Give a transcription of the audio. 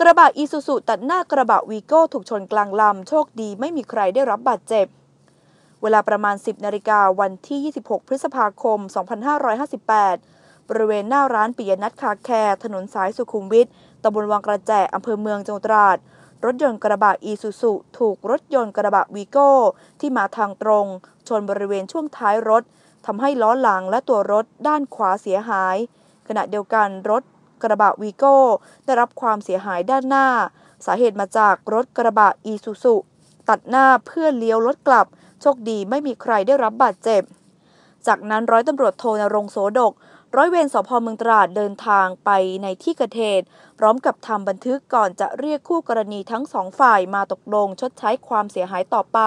กระบะอีซูซุตัดหน้ากระบะวีโก้ถูกชนกลางลำ โชคดีไม่มีใครได้รับบาดเจ็บ เวลาประมาณ 10 นาฬิกาวันที่ 26 พฤษภาคม 2558 บริเวณหน้าร้านปิยนัทคาแคร์ถนนสายสุขุมวิทตำบลวังกระแจอำเภอเมืองจังหวัดตราด รถยนต์กระบะอีซูซุถูกรถยนต์กระบะวีโก้ที่มาทางตรง ชนบริเวณช่วงท้ายรถทำให้ล้อหลังและตัวรถด้านขวาเสียหาย ขณะเดียวกันรถ กระบะวีโก้ ได้รับความเสียหายด้านหน้า สาเหตุมาจากรถกระบะอีซูซุตัดหน้าเพื่อเลี้ยวรถกลับ โชคดีไม่มีใครได้รับบาดเจ็บ จากนั้นร้อยตำรวจโทนรงโสดก ร้อยเวรสพเมืองตราดเดินทางไปในที่เกิดเหตุพร้อมกับทำบันทึกก่อนจะเรียกคู่กรณีทั้งสองฝ่ายมาตกลงชดใช้ความเสียหายต่อไป